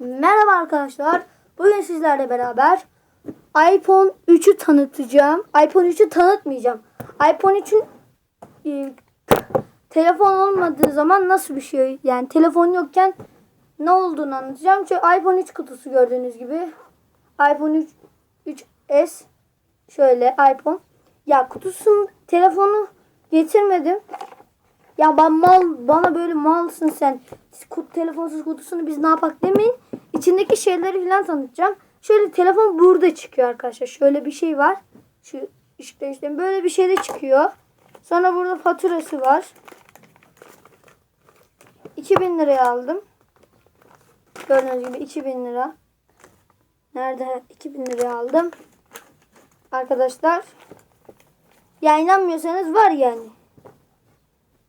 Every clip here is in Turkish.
Merhaba arkadaşlar. Bugün sizlerle beraber iPhone 3'ü tanıtacağım. iPhone 3'ü tanıtmayacağım. iPhone 3'ün e, telefon olmadığı zaman nasıl bir şey yani telefon yokken ne olduğunu anlatacağım. Çünkü iPhone 3 kutusu gördüğünüz gibi. iPhone 3 3s şöyle iPhone. Ya kutusun telefonu getirmedim. Ya ben mal bana böyle malsın sen. Kut, telefonsuz kutusunu biz ne yapak demeyin. İçindeki şeyleri falan tanıtacağım. Şöyle telefon burada çıkıyor arkadaşlar. Şöyle bir şey var. Şu işte işte böyle bir şey de çıkıyor. Sonra burada faturası var. 2000 liraya aldım. Gördüğünüz gibi 2000 lira. Nerede? 2000 liraya aldım. Arkadaşlar. Ya inanmıyorsanız var yani.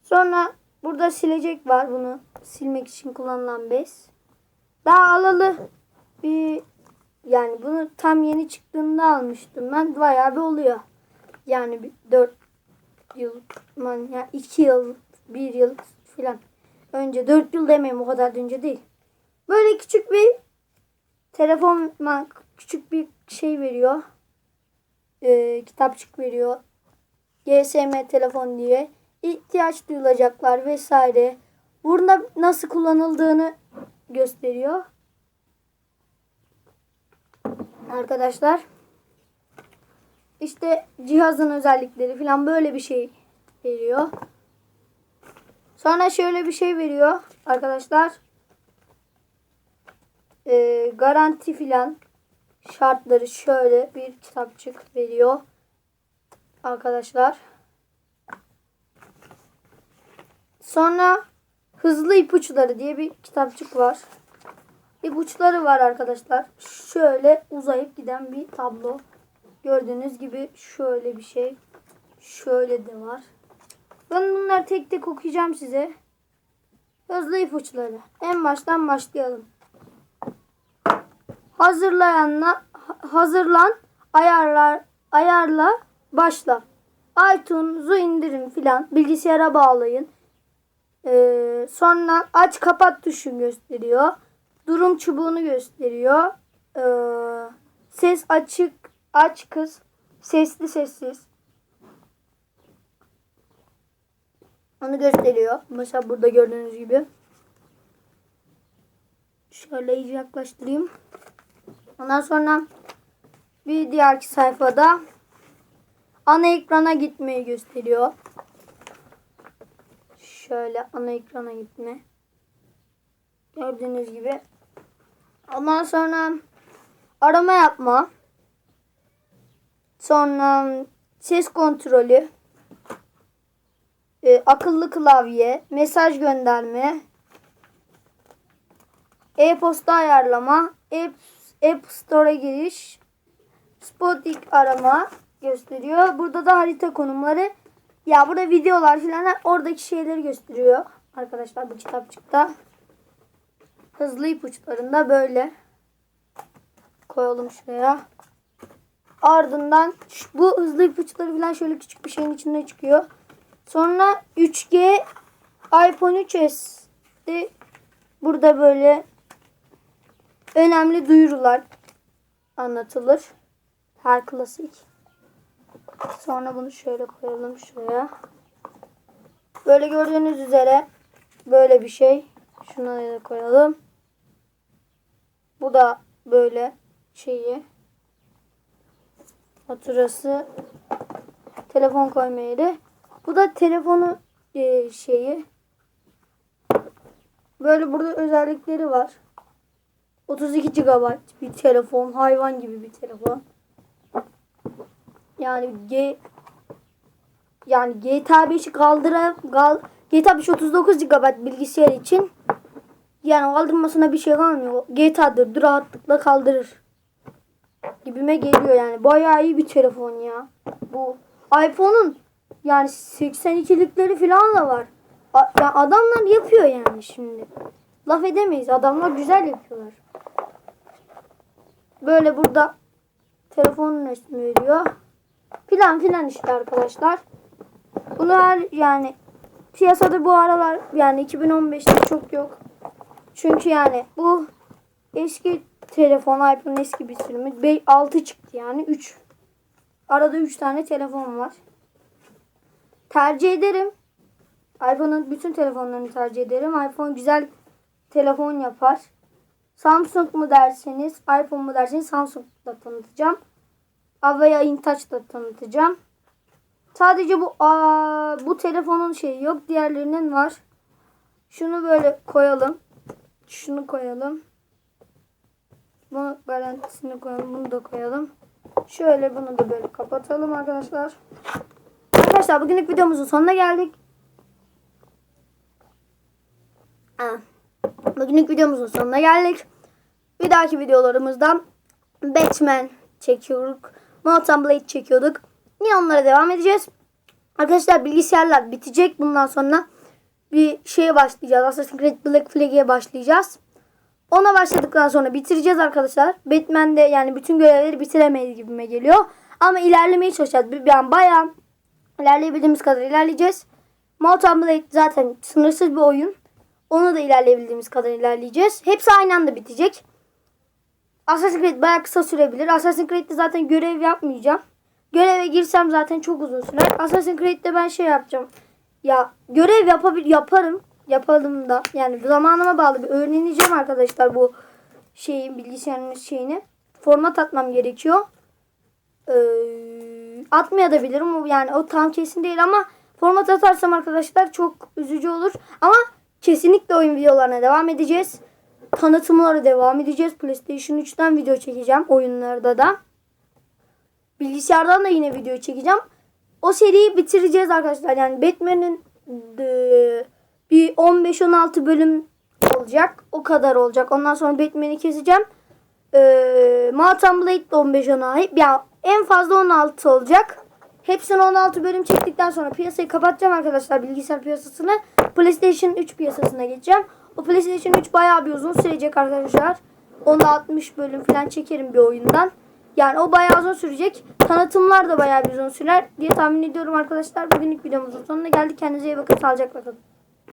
Sonra burada silecek var bunu silmek için kullanılan bez. Daha alalı bir yani bunu tam yeni çıktığında almıştım ben. Bayağı bir oluyor. Yani bir 4 yıl man ya 2 yıl 1 yıl filan. Önce 4 yıl demeyeyim o kadar da önce değil. Böyle küçük bir telefon küçük bir şey veriyor. Ee, kitapçık veriyor. GSM telefon diye ihtiyaç duyulacaklar vesaire. Burada nasıl kullanıldığını gösteriyor. Arkadaşlar işte cihazın özellikleri falan böyle bir şey veriyor. Sonra şöyle bir şey veriyor arkadaşlar. Ee, garanti filan şartları şöyle bir kitapçık veriyor. Arkadaşlar. Sonra hızlı ipuçları diye bir kitapçık var. İpuçları var arkadaşlar. Şöyle uzayıp giden bir tablo. Gördüğünüz gibi şöyle bir şey. Şöyle de var. Ben bunları tek tek okuyacağım size. Hızlı ipuçları. En baştan başlayalım. Hazırlayanla hazırlan ayarlar ayarla başla. iTunes'u indirin filan. Bilgisayara bağlayın. Ee, sonra aç kapat tuşu gösteriyor. Durum çubuğunu gösteriyor. Ee, ses açık aç kız. Sesli sessiz. Onu gösteriyor. Mesela burada gördüğünüz gibi. Şöyle iyice yaklaştırayım. Ondan sonra bir diğer sayfada ana ekrana gitmeyi gösteriyor. Şöyle ana ekrana gitme. Gördüğünüz gibi. Ondan sonra arama yapma. Sonra ses kontrolü. E, akıllı klavye. Mesaj gönderme. E-posta ayarlama. App, App Store'a giriş. Spotik arama gösteriyor. Burada da harita konumları. Ya burada videolar filan oradaki şeyleri gösteriyor. Arkadaşlar bu kitapçıkta. Hızlı ipuçlarında böyle. Koyalım şuraya. Ardından bu hızlı ipuçları filan şöyle küçük bir şeyin içinde çıkıyor. Sonra 3G iPhone 3s'de burada böyle önemli duyurular anlatılır. Her klasik. Sonra bunu şöyle koyalım şuraya. Böyle gördüğünüz üzere böyle bir şey. Şuna da koyalım. Bu da böyle şeyi. Faturası. Telefon koyma yeri. Bu da telefonu e, şeyi. Böyle burada özellikleri var. 32 GB bir telefon. Hayvan gibi bir telefon. Yani G yani GTA 5'i kaldıra gal, GTA 5 39 GB bilgisayar için yani kaldırmasına bir şey kalmıyor. GTA'dır rahatlıkla kaldırır. Gibime geliyor yani. Bayağı iyi bir telefon ya. Bu iPhone'un yani 82'likleri falan da var. A, ya adamlar yapıyor yani şimdi. Laf edemeyiz. Adamlar güzel yapıyorlar. Böyle burada telefonun resmi veriyor. Filan filan işte arkadaşlar. Bunlar yani piyasada bu aralar yani 2015'te çok yok. Çünkü yani bu eski telefon iPhone eski bir sürümü 6 çıktı yani 3. Arada 3 tane telefon var. Tercih ederim. iPhone'un bütün telefonlarını tercih ederim. iPhone güzel telefon yapar. Samsung mu derseniz, iPhone mu derseniz Samsung'da tanıtacağım. Avaya InTouch'da tanıtacağım. Sadece bu aa, bu telefonun şeyi yok. Diğerlerinin var. Şunu böyle koyalım. Şunu koyalım. Bunu garantisini koyalım. Bunu da koyalım. Şöyle bunu da böyle kapatalım arkadaşlar. Arkadaşlar bugünlük videomuzun sonuna geldik. Ha. Bugünlük videomuzun sonuna geldik. Bir dahaki videolarımızda Batman çekiyorduk. Mountain Blade çekiyorduk. Yine onlara devam edeceğiz. Arkadaşlar bilgisayarlar bitecek bundan sonra. Bir şeye başlayacağız. Assassin's Creed Black Flag'e başlayacağız. Ona başladıktan sonra bitireceğiz arkadaşlar. Batman'de yani bütün görevleri bitiremeyiz gibime geliyor. Ama ilerlemeye çalışacağız. Bir- Yani bayağı ilerleyebildiğimiz kadar ilerleyeceğiz. Mountain Blade zaten sınırsız bir oyun. Onu da ilerleyebildiğimiz kadar ilerleyeceğiz. Hepsi aynı anda bitecek. Assassin's Creed bayağı kısa sürebilir. Assassin's Creed'de zaten görev yapmayacağım. Göreve girsem zaten çok uzun sürer. Assassin's Creed'de ben şey yapacağım. Ya görev yapabil yaparım. Yapalım da. Yani zamanıma bağlı bir öğreneceğim arkadaşlar bu şeyin bilgisayarın şeyini. Format atmam gerekiyor. Ee, atmaya da bilirim. O Yani o tam kesin değil ama format atarsam arkadaşlar çok üzücü olur. Ama kesinlikle oyun videolarına devam edeceğiz. Tanıtımlara devam edeceğiz. PlayStation 3'ten video çekeceğim oyunlarda da. Bilgisayardan da yine video çekeceğim. O seriyi bitireceğiz arkadaşlar. Yani Batman'in e, bir 15-16 bölüm olacak. O kadar olacak. Ondan sonra Batman'i keseceğim. E, Mountain Blade de 15-16. Ya en fazla 16 olacak. Hepsini 16 bölüm çektikten sonra piyasayı kapatacağım arkadaşlar bilgisayar piyasasını. PlayStation 3 piyasasına geçeceğim. O PlayStation 3 bayağı bir uzun sürecek arkadaşlar. Onda 60 bölüm falan çekerim bir oyundan. Yani o bayağı uzun sürecek. Tanıtımlar da bayağı bir uzun sürer diye tahmin ediyorum arkadaşlar. Bugünlük videomuzun sonuna geldik. Kendinize iyi bakın. Sağlıcakla kalın.